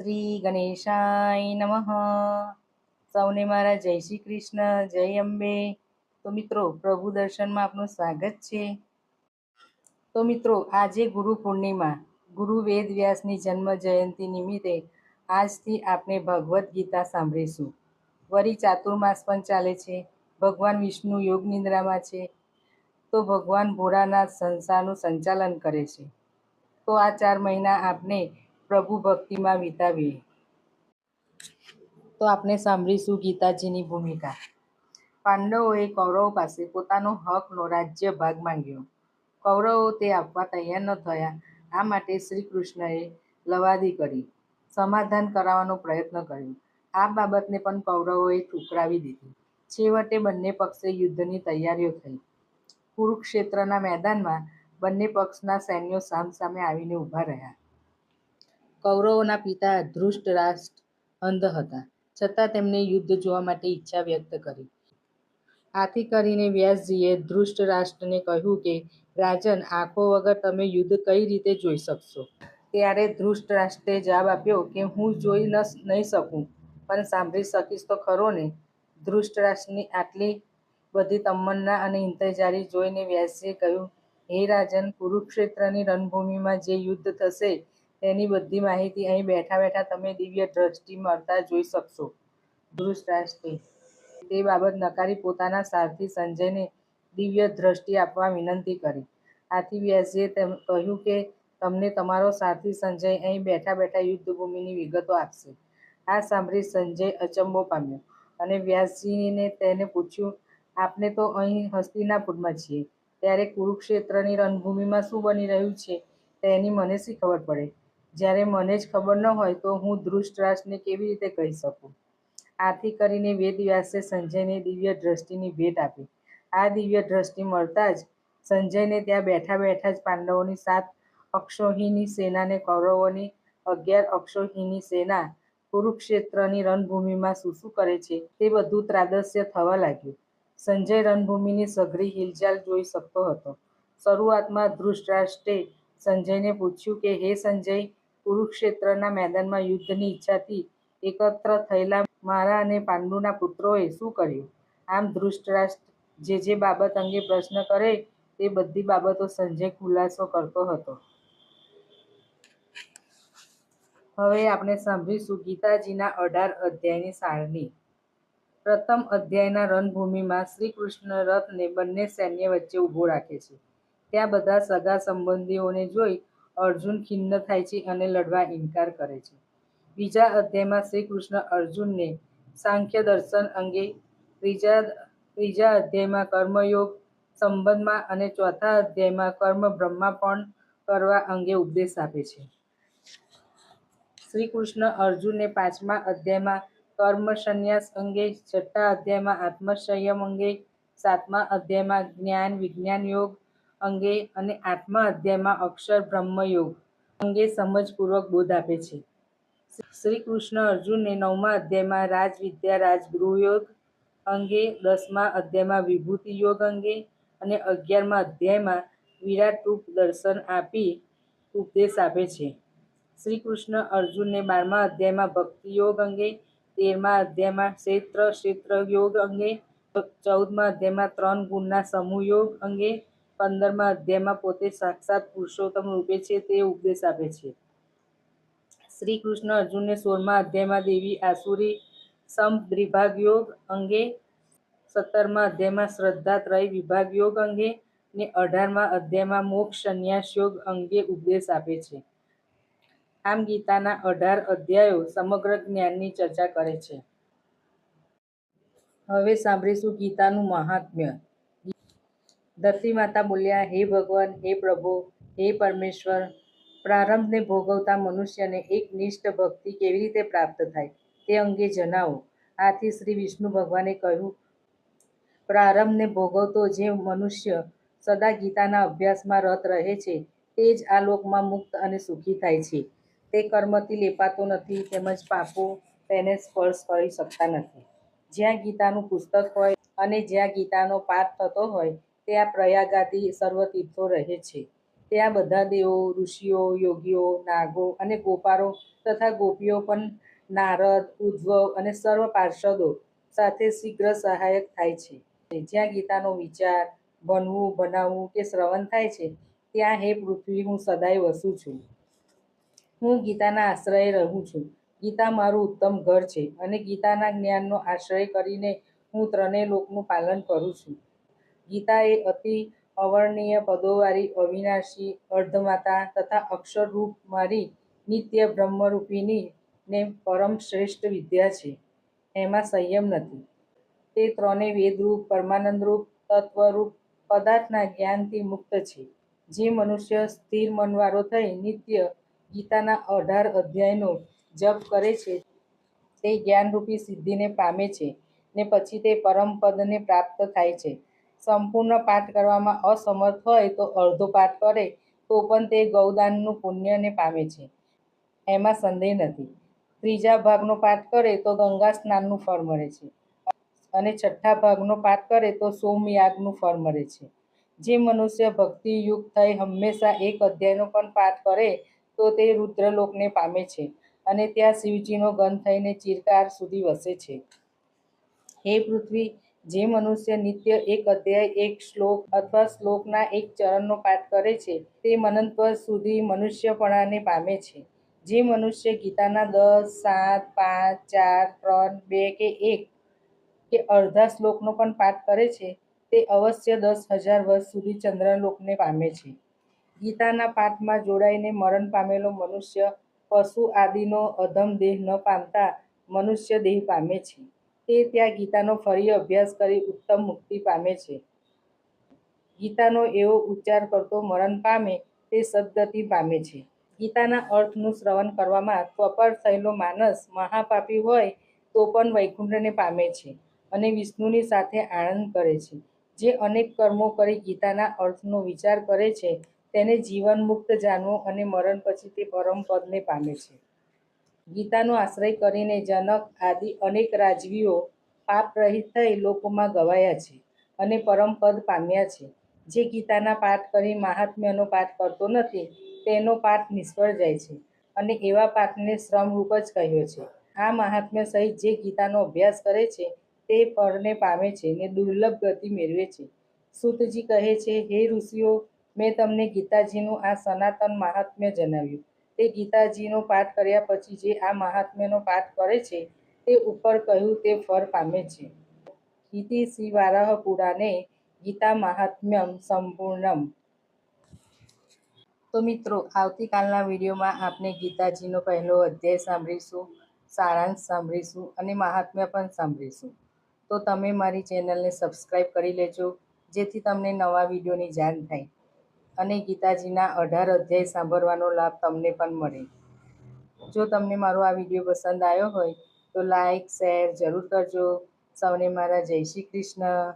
શ્રી ગણેશાય નમઃ. સૌને મારા જય શ્રી કૃષ્ણ, જય અંબે. તો મિત્રો, પ્રભુ દર્શનમાં આપનું સ્વાગત છે. તો મિત્રો, આજે ગુરુ પૂર્ણિમા, ગુરુ વેદ વ્યાસની જન્મ જયંતિ નિમિત્તે આજથી આપણે ભગવદ્ ગીતા સાંભળીશું. વરી ચાતુર્માસ પણ ચાલે છે. ભગવાન વિષ્ણુ યોગ નિંદ્રામાં છે. તો ભગવાન ભોળાનાથ સંસારનું સંચાલન કરે છે. તો આ ચાર મહિના આપણે પ્રભુ ભક્તિમાં વિતાવીએ તો આપણે સાંભળીશું ગીતાજીની ભૂમિકા. પાંડવોએ કૌરવ પાસે પોતાનો હકનો રાજ્ય ભાગ માંગ્યો. કૌરવો તે આપવા તૈયાર ન થયા. આ માટે શ્રી કૃષ્ણએ લવાદી કરી, સમાધાન કરાવવાનો પ્રયત્ન કર્યો. આ બાબતને પણ કૌરવોએ ઠુકરાવી દીધી. છેવટે બંને પક્ષે યુદ્ધની તૈયારીઓ થઈ. કુરુક્ષેત્રના મેદાનમાં બંને પક્ષના સૈન્યો સામસામે આવીને ઊભા રહ્યા. કૌરવોના પિતા ધૃષ્ટરાષ્ટ્ર અંધ હતા. છતાં તેમણે યુદ્ધ જોવા માટે ઈચ્છા વ્યક્ત કરી. આથી કરીને વ્યાસજીએ ધૃષ્ટ રાષ્ટ્રને કહ્યું કે, રાજન, આંખો વગર તમે યુદ્ધ કઈ રીતે જોઈ શકશો ત્યારે ધૃષ્ટ રાષ્ટ્રે જવાબ આપ્યો કે, હું જોઈ ન નહીં શકું, પણ સાંભળી શકીશ તો ખરો ને ધૃષ્ટ રાષ્ટ્રની આટલી બધી તમન્ના અને ઇંતજારી જોઈને વ્યાસજીએ કહ્યું, હે રાજન, કુરુક્ષેત્રની રણભૂમિમાં જે યુદ્ધ થશે તેની બધી માહિતી અહીં બેઠા બેઠા તમે દિવ્ય દ્રષ્ટિ મળતા જોઈ શકશો. ધૃતરાષ્ટ્રે તે બાબત નકારી પોતાના સારથી સંજયને દિવ્ય દ્રષ્ટિ આપવા વિનંતી કરી. આથી વ્યાસજીએ કહ્યું કે, તમને તમારો સારથી સંજય અહીં બેઠા બેઠા યુદ્ધભૂમિની વિગતો આપશે. આ સાંભળી સંજય અચંબો પામ્યો અને વ્યાસજીને તેને પૂછ્યું, આપને તો અહીં હસ્તિનાપુરમાં છીએ. ત્યારે કુરુક્ષેત્રની રણભૂમિમાં શું બની રહ્યું છે? તેની મને શી ખબર પડે? જ્યારે મને જ ખબર ન હોય તો હું ધૃષ્ટરાષ્ટ્રને કેવી રીતે કહી શકું? આથી કરીને વેદવ્યાસે સંજયને દિવ્ય દ્રષ્ટિની ભેટ આપી. આ દિવ્ય દ્રષ્ટિ મળતા જ સંજયને ત્યાં બેઠા બેઠા જ પાંડવોની સાત અક્ષોહીની સેનાને કૌરવોની અગિયાર અક્ષોહિણી સેના કુરુક્ષેત્રની રણભૂમિમાં શું શું કરે છે. તે બધું ત્રાદસ્ય થવા લાગ્યું. સંજય રણભૂમિની સઘળી હિલચાલ જોઈ શકતો હતો. શરૂઆતમાં ધૃષ્ટરાષ્ટ્રે સંજયને પૂછ્યું કે, હે સંજય કુરુક્ષેત્રના મેદાનમાં યુદ્ધની ઈચ્છાથી એકત્ર થયેલા મારા અને પાંડુના પુત્રોએ શું કર્યું? આમ ધૃષ્ટરાષ્ટ્ર જે જે બાબત અંગે પ્રશ્ન કરે તે બધી બાબતો સંજય ખુલાસો કરતો હતો. હવે આપણે સાંભળીશું ગીતાજીના અઢાર અધ્યાયની સારણી. પ્રથમ અધ્યાયના રણભૂમિમાં શ્રી કૃષ્ણ રથને બંને સૈન્ય વચ્ચે ઊભો રાખે છે. ત્યાં બધા સગા સંબંધીઓને જોઈ અર્જુન ખિન્ન થાય છે અને લડવા ઇનકાર કરે છે. બીજા અધ્યાયમાં શ્રી કૃષ્ણ અર્જુનને સાંખ્ય દર્શન અંગે ત્રીજા ત્રીજા અધ્યાયમાં કર્મયોગ સંબંધમાં અને ચોથા અધ્યાયમાં કર્મ બ્રહ્માપણ કરવા અંગે ઉપદેશ આપે છે. શ્રી કૃષ્ણ અર્જુનને પાંચમા અધ્યાયમાં કર્મ સંન્યાસ અંગે, છઠ્ઠા અધ્યાયમાં આત્મસંયમ અંગે, સાતમા અધ્યાયમાં જ્ઞાન વિજ્ઞાન યોગ અંગે અને આઠમા અધ્યાયમાં અક્ષર બ્રહ્મયોગ અંગે સમજપૂર્વક બોધ આપે છે. શ્રી કૃષ્ણ અર્જુનને નવમા અધ્યાયમાં રાજવિદ્યા રાજગૃહયોગ અંગે, દસમા અધ્યાયમાં વિભૂતિ યોગ અંગે અને અગિયારમા અધ્યાયમાં વિરાટ રૂપ દર્શન આપી ઉપદેશ આપે છે. શ્રી કૃષ્ણ અર્જુનને બારમા અધ્યાયમાં ભક્તિ યોગ અંગે, તેરમા અધ્યાયમાં ક્ષેત્ર ક્ષેત્ર યોગ અંગે, ચૌદમા અધ્યાયમાં ત્રણ ગુણના સમૂહ યોગ અંગે પંદરમા અધ્યાયમાં પોતે સાક્ષાત પુરુષોત્તમ રૂપે છે તે ઉપદેશ આપે છે. શ્રી કૃષ્ણ અર્જુનને સોળમા અધ્યાયમાં દેવી આસુરી સમદ્વિભાગ યોગ અંગે, સત્તરમા અધ્યાયમાં શ્રદ્ધા ત્રય વિભાગ યોગ અંગે ને અઢારમા અધ્યાયમાં મોક્ષ સંન્યાસ યોગ અંગે ઉપદેશ આપે છે. આમ ગીતાના અઢાર અધ્યાયો સમગ્ર જ્ઞાનની ચર્ચા કરે છે. હવે સાંભળીશું ગીતાનું મહાત્મ્ય. ધરતી માતા બોલ્યા, હે ભગવાન, હે પ્રભુ, હે પરમેશ્વર, પ્રારંભને ભોગવતા મનુષ્યને એક નિષ્ઠ ભક્તિ કેવી રીતે પ્રાપ્ત થાય તે અંગે જણાવો. આથી શ્રી વિષ્ણુ ભગવાને કહ્યું, પ્રારંભને ભોગવતો જે મનુષ્ય સદા ગીતાના અભ્યાસમાં રત રહે છે, તે જ આ લોકમાં મુક્ત અને સુખી થાય છે. તે કર્મથી લેપાતો નથી, તેમજ પાપો તેને સ્પર્શ કરી શકતા નથી. જ્યાં ગીતાનું પુસ્તક હોય અને જ્યાં ગીતાનો પાઠ થતો હોય ત્યાં પ્રયાગાદી સર્વતીર્થો રહે છે. ત્યાં બધા દેવો, ઋષિઓ, યોગીઓ, નાગો અને ગોપારો તથા ગોપીઓ પણ નારદ ઉદ્ભવ અને સર્વ પાર્ષદો સાથે શીઘ્ર સહાયક થાય છે. જ્યાં ગીતાનો વિચાર, બનવું, બનાવવું કે શ્રવણ થાય છે, ત્યાં હે પૃથ્વી, હું સદાય વસું છું. હું ગીતાના આશ્રયે રહું છું. ગીતા મારું ઉત્તમ ઘર છે અને ગીતાના જ્ઞાનનો આશ્રય કરીને હું ત્રણેય લોકનું પાલન કરું છું. ગીતા એ અતિ અવર્ણીય પદોવાળી અવિનાશી, અર્ધમાતા તથા અક્ષરરૂપ મારી નિત્ય બ્રહ્મરૂપીની ને પરમ શ્રેષ્ઠ વિદ્યા છે. એમાં સંયમ નથી. તે ત્રણેય વેદરૂપ, પરમાનંદરૂપ, તત્વરૂપ પદાર્થના જ્ઞાનથી મુક્ત છે. જે મનુષ્ય સ્થિર મનવાળો થઈ નિત્ય ગીતાના અઢાર અધ્યાયનો જપ કરે છે, તે જ્ઞાનરૂપી સિદ્ધિને પામે છે ને પછી તે પરમપદને પ્રાપ્ત થાય છે. સંપૂર્ણ પાઠ કરવામાં અસમર્થ હોય તો અડધો પાઠ કરે, તો પણ તે ગૌદાનનું પુણ્યને પામે છે. એમાં સંદેહ નથી. ત્રીજા ભાગનો પાઠ કરે તો ગંગા સ્નાનનું ફળ મળે છે. અને છઠ્ઠા ભાગનો પાઠ કરે તો સોમયાગનું ફળ મળે છે. જે મનુષ્ય ભક્તિયુક્ત થઈ હંમેશા એક અધ્યાયનો પણ પાઠ કરે, તો તે રુદ્રલોકને પામે છે અને ત્યાં શિવજીનો ગંધ થઈને ચિરકાર સુધી વસે છે. હે પૃથ્વી જે મનુષ્ય નિત્ય એક અધ્યાય, એક શ્લોક અથવા શ્લોકના એક ચરણનો પાઠ કરે છે, તે મનંતવર સુધી મનુષ્યપણાને પામે છે. જે મનુષ્ય ગીતાના દસ, સાત, પાંચ, ચાર, ત્રણ, બે કે એક કે અડધા શ્લોકનો પણ પાઠ કરે છે, તે અવશ્ય દસ હજાર વર્ષ સુધી ચંદ્રલોકને પામે છે. ગીતાના પાઠમાં જોડાઈને મરણ પામેલો મનુષ્ય, પશુ આદિનો અધમ દેહ ન પામતા મનુષ્ય દેહ પામે છે. તે ત્યાં ગીતાનો ફરી અભ્યાસ કરી ઉત્તમ મુક્તિ પામે છે. ગીતાનો એવો ઉચ્ચાર કરતો મરણ પામે તે સદગતિ પામે છે. ગીતાના અર્થનું શ્રવણ કરવામાં ત્વપર થયેલો માનસ મહાપાપી હોય તો પણ વૈકુંઠને પામે છે અને વિષ્ણુની સાથે આનંદ કરે છે. જે અનેક કર્મો કરી ગીતાના અર્થનો વિચાર કરે છે તેને જીવન મુક્ત જાણવું અને મરણ પછી તે પરમ પદને પામે છે. ગીતાનો આશ્રય કરીને જનક આદિ અનેક રાજવીઓ પાપ રહિત થઈ લોકોમાં ગવાયા છે અને પરમપદ પામ્યા છે. જે ગીતાના પાઠ કરી મહાત્મ્યનો પાઠ કરતો નથી, તેનો પાઠ નિષ્ફળ જાય છે અને એવા પાઠને શ્રમરૂપ જ કહ્યો છે. આ મહાત્મ્ય સહિત જે ગીતાનો અભ્યાસ કરે છે, તે પરને પામે છે ને દુર્લભ ગતિ મેળવે છે. સૂતજી કહે છે, હે ઋષિઓ, મેં તમને ગીતાજીનું આ સનાતન મહાત્મ્ય જણાવ્યું. તે ગીતાજીનો પાઠ કર્યા પછી જે આ મહાત્મ્યનો પાઠ કરે છે, તે ઉપર કહ્યું તે ફળ પામે છે. ગીતિ શ્રી વારાહ પુરાણે ગીતા મહાત્મ્યમ સંપૂર્ણમ. તો મિત્રો, આવતીકાલના વિડીયોમાં આપણે ગીતાજીનો પહેલો અધ્યાય સાંભળીશું, સારાંશ સાંભળીશું અને મહાત્મ્ય પણ સાંભળીશું. તો તમે મારી ચેનલને સબસ્ક્રાઈબ કરી લેજો, જેથી તમને નવા વિડીયોની જાણ થાય. અને ગીતાજીના અઢાર અધ્યાય સાંભળવાનો લાભ તમને પણ મળે. જો તમને મારો આ વીડિયો પસંદ આવ્યો હોય તો લાઈક, શેર જરૂર કરજો. સૌને મારા જય શ્રી કૃષ્ણ.